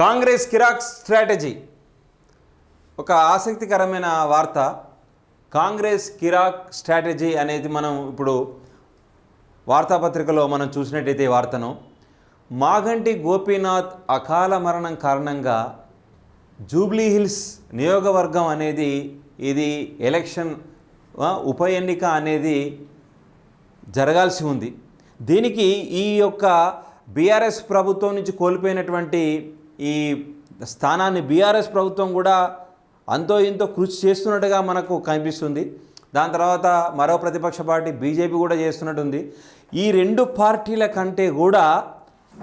కాంగ్రెస్ కిరాక్ strategy. ఒక ఆసక్తికరమైన వార్త. కాంగ్రెస్ కిరాక్ స్ట్రాటజీ అనేది మనం ఇప్పుడు వార్తాపత్రికలో మనం చూసినట్టయితే ఈ వార్తను. మాగంటి గోపీనాథ్ అకాల మరణం కారణంగా జూబ్లీ హిల్స్ నియోగవర్గం అనేది ఇది ఎలక్షన్ ఉప ఎన్నిక అనేది జరగాల్సి ఉంది. దీనికి ఈ యొక్క బీఆర్ఎస్ ప్రభుత్వం నుంచి కోల్పోయినటువంటి ఈ స్థానాన్ని బీఆర్ఎస్ ప్రభుత్వం కూడా అంతో ఇంతో కృషి చేస్తున్నట్టుగా మనకు కనిపిస్తుంది. దాని తర్వాత మరో ప్రతిపక్ష పార్టీ బీజేపీ కూడా చేస్తున్నట్టుంది. ఈ రెండు పార్టీల కంటే కూడా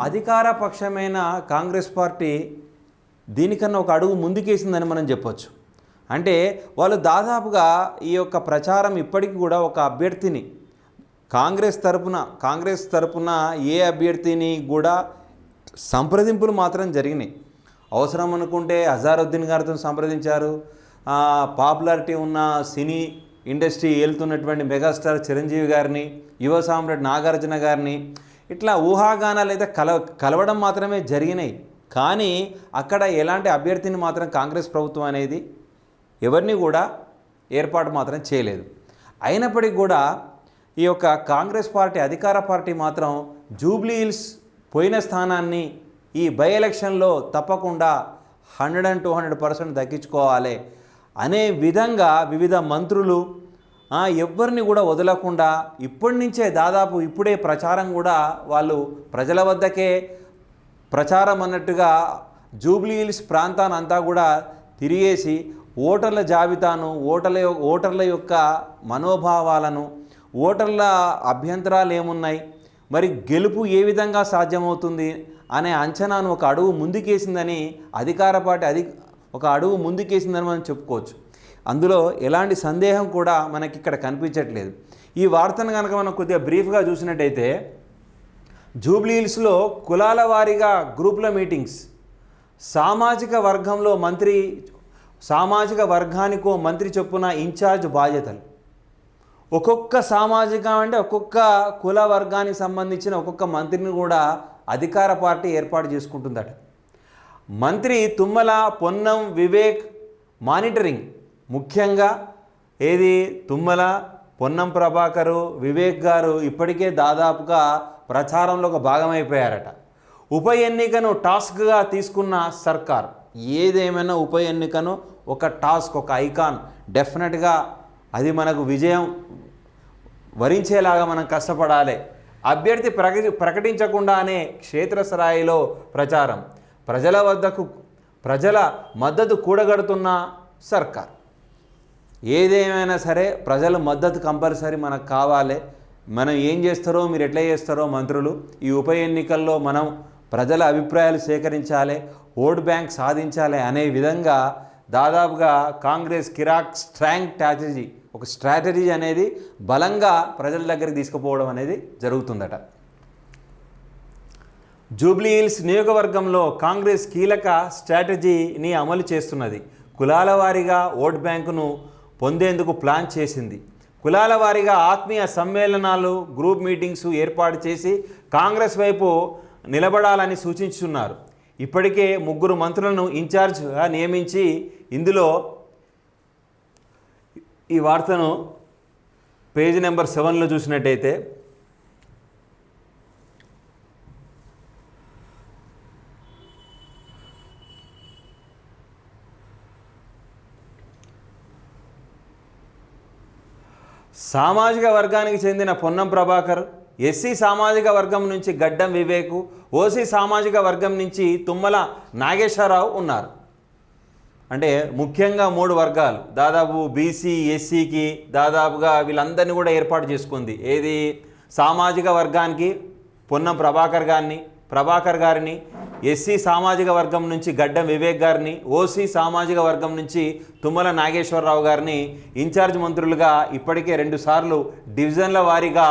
అధికార పక్షమైన కాంగ్రెస్ పార్టీ దీనికన్నా ఒక అడుగు ముందుకేసిందని మనం చెప్పొచ్చు. అంటే వాళ్ళు దాదాపుగా ఈ యొక్క ప్రచారం ఇప్పటికి కూడా ఒక అభ్యర్థిని కాంగ్రెస్ తరపున కాంగ్రెస్ తరపున ఏ అభ్యర్థిని కూడా సంప్రదింపులు మాత్రం జరిగినాయి. అవసరం అనుకుంటే అజారుద్దీన్ గారితో సంప్రదించారు. పాపులారిటీ ఉన్న సినీ ఇండస్ట్రీ ఏలుతున్నటువంటి మెగాస్టార్ చిరంజీవి గారిని యువ సామ్రాట్ నాగార్జున గారిని ఇట్లా ఊహాగానాలు అయితే కల కలవడం మాత్రమే జరిగినాయి. కానీ అక్కడ ఎలాంటి అభ్యర్థిని మాత్రం కాంగ్రెస్ ప్రభుత్వం అనేది ఎవరిని కూడా ఏర్పాటు మాత్రం చేయలేదు. అయినప్పటికీ కూడా ఈ యొక్క కాంగ్రెస్ పార్టీ అధికార పార్టీ మాత్రం జూబ్లీ హిల్స్ పోయిన స్థానాన్ని ఈ బై ఎలక్షన్లో తప్పకుండా hundred and two hundred percent దక్కించుకోవాలి అనే విధంగా వివిధ మంత్రులు ఎవరిని ఎవ్వరిని కూడా వదలకుండా ఇప్పటి నుంచే దాదాపు ఇప్పుడే ప్రచారం కూడా వాళ్ళు ప్రజల వద్దకే ప్రచారం అన్నట్టుగా జూబ్లీ హిల్స్ ప్రాంతాన్ని అంతా కూడా తిరిగేసి ఓటర్ల జాబితాను ఓటర్ల ఓటర్ల యొక్క మనోభావాలను ఓటర్ల అభ్యంతరాలు ఏమున్నాయి మరి గెలుపు ఏ విధంగా సాధ్యమవుతుంది అనే అంచనాను ఒక అడుగు ముందుకేసిందని అధికార పార్టీ అధి ఒక అడుగు ముందుకేసిందని మనం చెప్పుకోవచ్చు. అందులో ఎలాంటి సందేహం కూడా మనకి ఇక్కడ కనిపించట్లేదు. ఈ వార్తను కనుక మనం కొద్దిగా బ్రీఫ్గా చూసినట్టయితే జూబ్లీహిల్స్లో కులాల వారీగా గ్రూపుల మీటింగ్స్ సామాజిక వర్గంలో మంత్రి సామాజిక వర్గానికో మంత్రి చొప్పున ఇన్ఛార్జ్ బాధ్యతలు. ఒక్కొక్క సామాజిక అంటే ఒక్కొక్క కుల వర్గానికి సంబంధించిన ఒక్కొక్క మంత్రిని కూడా అధికార పార్టీ ఏర్పాటు చేసుకుంటుందట. మంత్రి తుమ్మల పొన్నం వివేక్ మానిటరింగ్ ముఖ్యంగా ఏది? తుమ్మల పొన్నం ప్రభాకరు వివేక్ గారు ఇప్పటికే దాదాపుగా ప్రచారంలో ఒక భాగమైపోయారట. ఉప ఎన్నికను టాస్క్గా తీసుకున్న సర్కార్ ఏదేమైనా ఉప ఎన్నికను ఒక టాస్క్ ఒక ఐకాన్ డెఫినెట్గా అది మనకు విజయం వరించేలాగా మనం కష్టపడాలి. అభ్యర్థి ప్రకటి ప్రకటించకుండానే క్షేత్రస్థాయిలో ప్రచారం. ప్రజల వద్దకు ప్రజల మద్దతు కూడగడుతున్న సర్కార్. ఏదేమైనా సరే ప్రజల మద్దతు కంపల్సరీ మనకు కావాలి. మనం ఏం చేస్తారో మీరు ఎట్లా చేస్తారో మంత్రులు ఈ ఉప ఎన్నికల్లో మనం ప్రజల అభిప్రాయాలు సేకరించాలి ఓట్ బ్యాంక్ సాధించాలి అనే విధంగా దాదాపుగా కాంగ్రెస్ కిరాక్ స్ట్రాంగ్ స్ట్రాటజీ ఒక స్ట్రాటజీ అనేది బలంగా ప్రజల దగ్గరికి తీసుకుపోవడం అనేది జరుగుతుందట. జూబ్లీ హిల్స్ కాంగ్రెస్ కీలక స్ట్రాటజీని అమలు చేస్తున్నది. కులాల వారీగా ఓట్ బ్యాంకును పొందేందుకు ప్లాన్ చేసింది. కులాల వారీగా ఆత్మీయ సమ్మేళనాలు గ్రూప్ మీటింగ్స్ ఏర్పాటు చేసి కాంగ్రెస్ వైపు నిలబడాలని సూచించున్నారు. ఇప్పటికే ముగ్గురు మంత్రులను ఇన్ఛార్జ్గా నియమించి ఇందులో ఈ వార్తను పేజీ నెంబర్ సెవెన్లో చూసినట్టయితే సామాజిక వర్గానికి చెందిన పొన్నం ప్రభాకర్ ఎస్సీ సామాజిక వర్గం నుంచి గడ్డం వివేకు ఓసీ సామాజిక వర్గం నుంచి తుమ్మల నాగేశ్వరరావు ఉన్నారు. అంటే ముఖ్యంగా మూడు వర్గాలు. దాదాపు బీసీ ఎస్సీకి దాదాపుగా వీళ్ళందరినీ కూడా ఏర్పాటు చేసుకుంది. ఏది? సామాజిక వర్గానికి పొన్నం ప్రభాకర్ గారిని ప్రభాకర్ గారిని ఎస్సీ సామాజిక వర్గం నుంచి గడ్డం వివేక్ గారిని ఓసీ సామాజిక వర్గం నుంచి తుమ్మల నాగేశ్వరరావు గారిని ఇన్ఛార్జ్ మంత్రులుగా ఇప్పటికే రెండుసార్లు డివిజన్ల వారీగా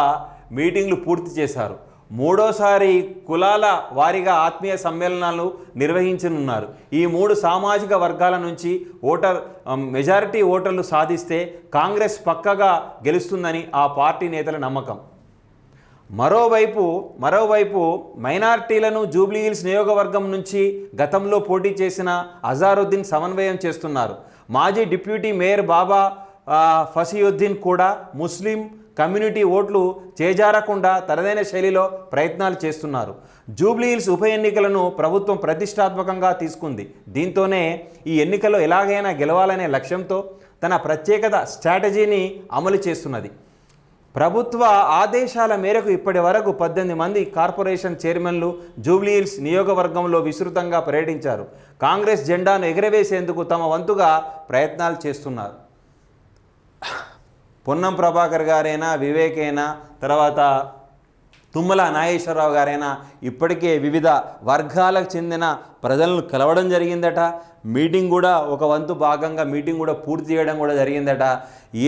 మీటింగ్లు పూర్తి చేశారు. మూడోసారి కులాల వారీగా ఆత్మీయ సమ్మేళనాలు నిర్వహించనున్నారు. ఈ మూడు సామాజిక వర్గాల నుంచి ఓటర్ మెజారిటీ ఓటర్లు సాధిస్తే కాంగ్రెస్ పక్కగా గెలుస్తుందని ఆ పార్టీ నేతల నమ్మకం. మరోవైపు మరోవైపు మైనార్టీలను జూబ్లీహిల్స్ నియోగవర్గం నుంచి గతంలో పోటీ చేసిన అజారుద్దీన్ సమన్వయం చేస్తున్నారు. మాజీ డిప్యూటీ మేయర్ బాబా ఫసియుద్దీన్ కూడా ముస్లిం కమ్యూనిటీ ఓట్లు చేజారకుండా తనదైన శైలిలో ప్రయత్నాలు చేస్తున్నారు. జూబ్లీహిల్స్ ఉప ఎన్నికలను ప్రభుత్వం ప్రతిష్టాత్మకంగా తీసుకుంది. దీంతోనే ఈ ఎన్నికల్లో ఎలాగైనా గెలవాలనే లక్ష్యంతో తన ప్రత్యేకత స్ట్రాటజీని అమలు చేస్తున్నది. ప్రభుత్వ ఆదేశాల మేరకు ఇప్పటి వరకు పద్దెనిమిది మంది కార్పొరేషన్ చైర్మన్లు జూబ్లీహిల్స్ నియోగవర్గంలో విస్తృతంగా పర్యటించారు. కాంగ్రెస్ జెండాను ఎగరవేసేందుకు తమ వంతుగా ప్రయత్నాలు చేస్తున్నారు. పొన్నం ప్రభాకర్ గారైనా వివేకైనా తర్వాత తుమ్మల నాగేశ్వరరావు గారైనా ఇప్పటికే వివిధ వర్గాలకు చెందిన ప్రజలను కలవడం జరిగిందట. మీటింగ్ కూడా ఒక వంతు భాగంగా మీటింగ్ కూడా పూర్తి చేయడం కూడా జరిగిందట.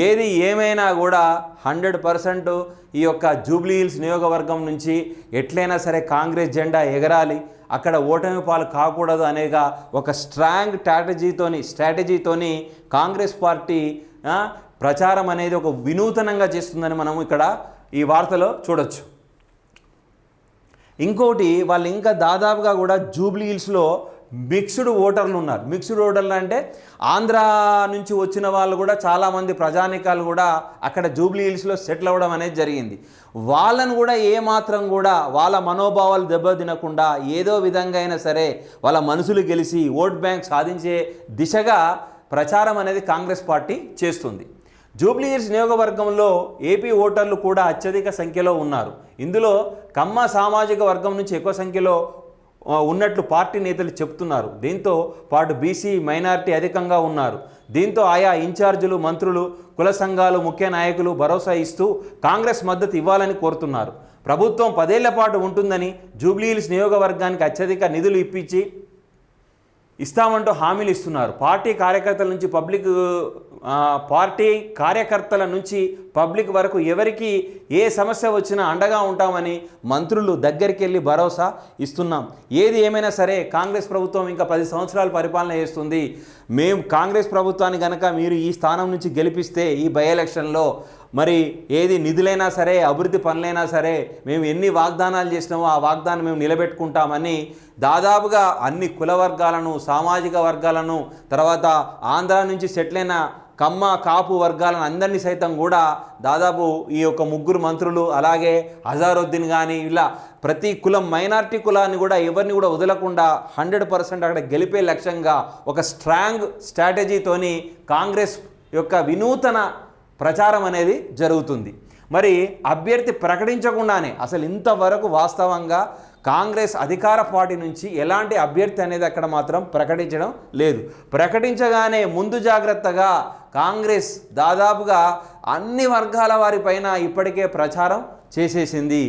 ఏది ఏమైనా కూడా హండ్రెడ్ పర్సెంట్ ఈ యొక్క జూబ్లీ హిల్స్ నియోగవర్గం నుంచి ఎట్లయినా సరే కాంగ్రెస్ జెండా ఎగరాలి. అక్కడ ఓటమి పాలు కాకూడదు అనేగా ఒక స్ట్రాంగ్ స్ట్రాటజీతోని స్ట్రాటజీతోని కాంగ్రెస్ పార్టీ ప్రచారం అనేది ఒక వినూతనంగా చేస్తుందని మనం ఇక్కడ ఈ వార్తలో చూడొచ్చు. ఇంకోటి వాళ్ళు ఇంకా దాదాపుగా కూడా జూబ్లీ హిల్స్లో మిక్స్డ్ ఓటర్లు ఉన్నారు. మిక్స్డ్ ఓటర్లు అంటే ఆంధ్ర నుంచి వచ్చిన వాళ్ళు కూడా చాలామంది ప్రజానికాలు కూడా అక్కడ జూబ్లీ హిల్స్లో సెటిల్ అవ్వడం అనేది జరిగింది. వాళ్ళను కూడా ఏమాత్రం కూడా వాళ్ళ మనోభావాలు దెబ్బతినకుండా ఏదో విధంగా అయినా సరే వాళ్ళ మనసులు గెలిచి ఓట్ బ్యాంక్ సాధించే దిశగా ప్రచారం అనేది కాంగ్రెస్ పార్టీ చేస్తుంది. జూబ్లీహిల్స్ నియోగవర్గంలో ఏపీ ఓటర్లు కూడా అత్యధిక సంఖ్యలో ఉన్నారు. ఇందులో కమ్మ సామాజిక వర్గం నుంచి ఎక్కువ సంఖ్యలో ఉన్నట్లు పార్టీ నేతలు చెప్తున్నారు. దీంతో పాటు బీసీ మైనారిటీ అధికంగా ఉన్నారు. దీంతో ఆయా ఇన్ఛార్జీలు మంత్రులు కుల సంఘాలు ముఖ్య నాయకులు భరోసా ఇస్తూ కాంగ్రెస్ మద్దతు ఇవ్వాలని కోరుతున్నారు. ప్రభుత్వం పదేళ్ళ పాటు ఉంటుందని జూబ్లీహిల్స్ నియోగవర్గానికి అత్యధిక నిధులు ఇప్పించి ఇస్తామంటూ హామీలు ఇస్తున్నారు. పార్టీ కార్యకర్తల నుంచి పబ్లిక్ పార్టీ కార్యకర్తల నుంచి పబ్లిక్ వరకు ఎవరికి ఏ సమస్య వచ్చినా అండగా ఉంటామని మంత్రులు దగ్గరికి వెళ్ళి భరోసా ఇస్తున్నాం. ఏది ఏమైనా సరే కాంగ్రెస్ ప్రభుత్వం ఇంకా పది సంవత్సరాలు పరిపాలన చేస్తుంది. మేము కాంగ్రెస్ ప్రభుత్వాన్ని కనుక మీరు ఈ స్థానం నుంచి గెలిపిస్తే ఈ బై ఎలక్షన్లో మరి ఏది నిధులైనా సరే అభివృద్ధి పనులైనా సరే మేము ఎన్ని వాగ్దానాలు చేసినామో ఆ వాగ్దానం మేము నిలబెట్టుకుంటామని దాదాపుగా అన్ని కుల వర్గాలను సామాజిక వర్గాలను తర్వాత ఆంధ్ర నుంచి సెటిల్ అయిన కమ్మ కాపు వర్గాలను అందరినీ సైతం కూడా దాదాపు ఈ యొక్క ముగ్గురు మంత్రులు అలాగే అజారుద్దీన్ కానీ ఇలా ప్రతి కులం మైనార్టీ కులాన్ని కూడా ఎవరిని కూడా వదలకుండా హండ్రెడ్ పర్సెంట్ అక్కడ గెలిపే లక్ష్యంగా ఒక స్ట్రాంగ్ స్ట్రాటజీతోని కాంగ్రెస్ యొక్క వినూతన ప్రచారం అనేది జరుగుతుంది. మరి అభ్యర్థి ప్రకటించకుండానే అసలు ఇంతవరకు వాస్తవంగా కాంగ్రెస్ అధికార పార్టీ నుంచి ఎలాంటి అభ్యర్థి అనేది అక్కడ మాత్రం ప్రకటించడం లేదు. ప్రకటించగానే ముందు జాగ్రత్తగా కాంగ్రెస్ దాదాపుగా అన్ని వర్గాల వారిపైన ఇప్పటికే ప్రచారం చేసేసింది.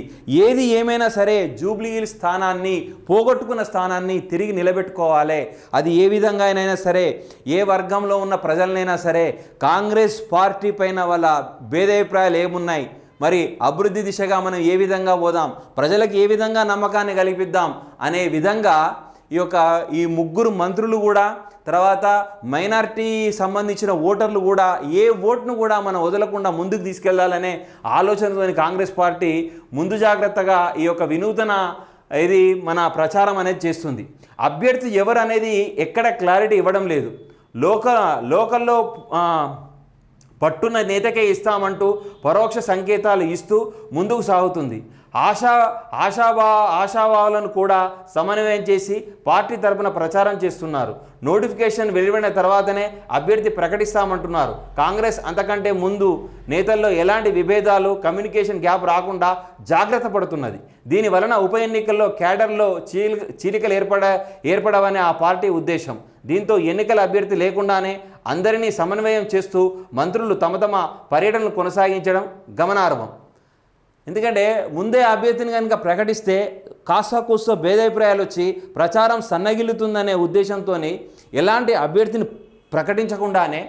ఏది ఏమైనా సరే జూబ్లీహిల్ స్థానాన్ని పోగొట్టుకున్న స్థానాన్ని తిరిగి నిలబెట్టుకోవాలి. అది ఏ విధంగా అయినా సరే ఏ వర్గంలో ఉన్న ప్రజలనైనా సరే కాంగ్రెస్ పార్టీ పైన వాళ్ళ భేదాభిప్రాయాలు ఏమున్నాయి? మరి అభివృద్ధి దిశగా మనం ఏ విధంగా పోదాం? ప్రజలకు ఏ విధంగా నమ్మకాన్ని కల్పిద్దాం? అనే విధంగా ఈ యొక్క ఈ ముగ్గురు మంత్రులు కూడా తర్వాత మైనారిటీ సంబంధించిన ఓటర్లు కూడా ఏ ఓట్ను కూడా మనం వదలకుండా ముందుకు తీసుకెళ్ళాలనే ఆలోచనతోని కాంగ్రెస్ పార్టీ ముందు జాగ్రత్తగా ఈ యొక్క వినూతన ఇది మన ప్రచారం అనేది చేస్తుంది. అభ్యర్థి ఎవరు అనేది ఎక్కడ క్లారిటీ ఇవ్వడం లేదు. లోక లోకల్లో పట్టున పట్టున్న నేతకే ఇస్తామంటూ పరోక్ష సంకేతాలు ఇస్తూ ముందుకు సాగుతుంది. ఆశా ఆశాభా ఆశాభావాలను కూడా సమన్వయం చేసి పార్టీ తరపున ప్రచారం చేస్తున్నారు. నోటిఫికేషన్ వెలువడిన తర్వాతనే అభ్యర్థి ప్రకటిస్తామంటున్నారు. కాంగ్రెస్ అంతకంటే ముందు నేతల్లో ఎలాంటి విభేదాలు కమ్యూనికేషన్ గ్యాప్ రాకుండా జాగ్రత్త పడుతున్నది. దీని వలన ఉప ఎన్నికల్లో క్యాడర్లో చీలి చీలికలు ఏర్పడ ఏర్పడవనే ఆ పార్టీ ఉద్దేశం. దీంతో ఎన్నికల అభ్యర్థి లేకుండానే అందరినీ సమన్వయం చేస్తూ మంత్రులు తమ తమ పర్యటనలు కొనసాగించడం గమనార్హం. ఎందుకంటే ముందే అభ్యర్థిని కనుక ప్రకటిస్తే కాస్త కూస్తో భేదాభిప్రాయాలు వచ్చి ప్రచారం సన్నగిల్లుతుందనే ఉద్దేశంతో ఎలాంటి అభ్యర్థిని ప్రకటించకుండానే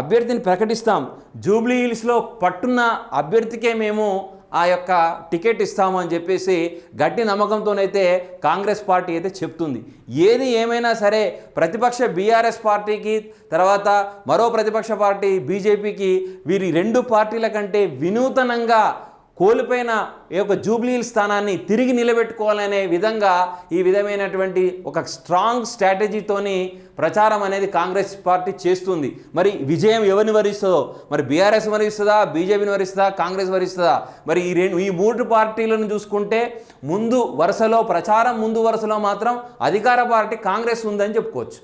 అభ్యర్థిని ప్రకటిస్తాం. జూబ్లీ హిల్స్లో పట్టున్న అభ్యర్థికే మేము ఆ యొక్క టికెట్ ఇస్తామని చెప్పేసి గట్టి నమ్మకంతోనైతే కాంగ్రెస్ పార్టీ అయితే చెప్తుంది. ఏది ఏమైనా సరే ప్రతిపక్ష బీఆర్ఎస్ పార్టీకి తర్వాత మరో ప్రతిపక్ష పార్టీ బీజేపీకి వీరి రెండు పార్టీల కంటే వినూతనంగా కోల్పోయిన ఈ యొక్క జూబ్లీ స్థానాన్ని తిరిగి నిలబెట్టుకోవాలనే విధంగా ఈ విధమైనటువంటి ఒక స్ట్రాంగ్ స్ట్రాటజీతోని ప్రచారం అనేది కాంగ్రెస్ పార్టీ చేస్తుంది. మరి విజయం ఎవరిని వరిస్తుందో? మరి బీఆర్ఎస్ వరిస్తుందా? బీజేపీని వరిస్తుందా? కాంగ్రెస్ వరిస్తుందా? మరి ఈ రెండు ఈ మూడు పార్టీలను చూసుకుంటే ముందు వరుసలో ప్రచారం ముందు వరుసలో మాత్రం అధికార పార్టీ కాంగ్రెస్ ఉందని చెప్పుకోవచ్చు.